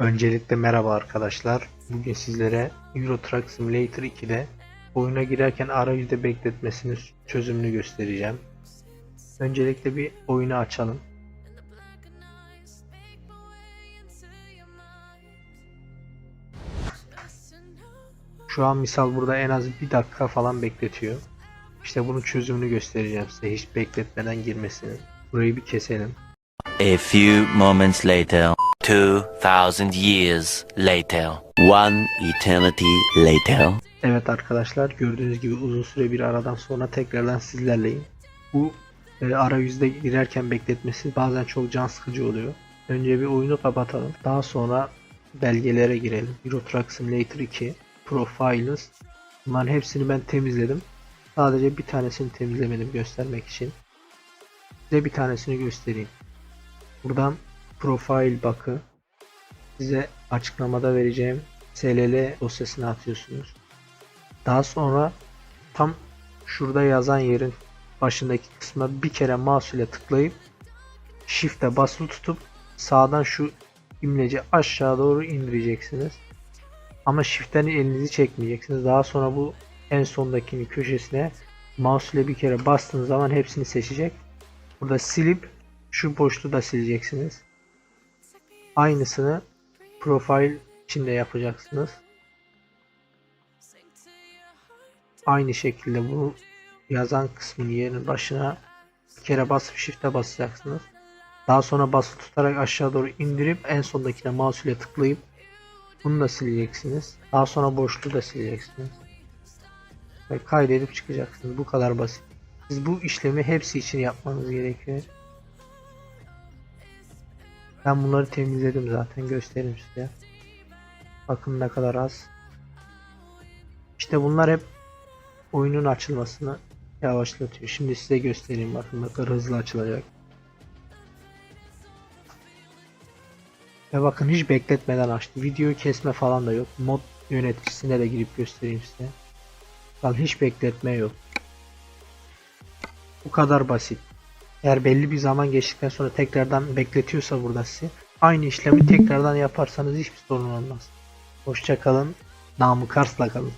Öncelikle merhaba arkadaşlar. Bugün sizlere Euro Truck Simulator 2'de oyuna girerken arayüzde bekletmesinin çözümünü göstereceğim. Öncelikle bir oyunu açalım. Şu an misal burada en az bir dakika falan bekletiyor. İşte bunun çözümünü göstereceğim size hiç bekletmeden girmesini. Burayı bir keselim. A few moments later, 2000 years later, one eternity later. Evet arkadaşlar gördüğünüz gibi uzun süre bir aradan sonra tekrardan sizlerleyim. Bu e, arayüzde girerken bekletmesi bazen çok can sıkıcı oluyor. Önce bir oyunu kapatalım. Daha sonra belgelere girelim. Euro Truck Simulator 2, Profiles. Bunların hepsini ben temizledim. Sadece bir tanesini temizlemedim göstermek için. Size bir tanesini göstereyim. Buradan Profile bakı size açıklamada vereceğim SLL dosyasına atıyorsunuz. Daha sonra tam şurada yazan yerin başındaki kısma bir kere mouse ile tıklayıp shift'e basılı tutup sağdan şu imleci aşağı doğru indireceksiniz. Ama shift'ten elinizi çekmeyeceksiniz. Daha sonra bu en sondakinin köşesine mouse ile bir kere bastığınız zaman hepsini seçecek. Burada silip şu boşluğu da sileceksiniz. Aynısını profil içinde yapacaksınız. Aynı şekilde bu yazan kısmın yerinin başına bir kere basıp shift'e basacaksınız. Daha sonra basılı tutarak aşağı doğru indirip en sondakine mouse ile tıklayıp bunu da sileceksiniz. Daha sonra boşluğu da sileceksiniz. Ve kaydedip çıkacaksınız. Bu kadar basit. Siz bu işlemi hepsi için yapmanız gerekiyor. Ben bunları temizledim zaten göstereyim size. Bakın ne kadar az. İşte bunlar hep oyunun açılmasını yavaşlatıyor. Şimdi size göstereyim bakın ne kadar hızlı açılacak. Ve bakın hiç bekletmeden açtı. Videoyu kesme falan da yok. Mod yöneticisine de girip göstereyim size. Bakın hiç bekletme yok. Bu kadar basit. Eğer belli bir zaman geçtikten sonra tekrardan bekletiyorsa burada sizi aynı işlemi tekrardan yaparsanız hiçbir sorun olmaz. Hoşçakalın. Namı Kars'la kalın.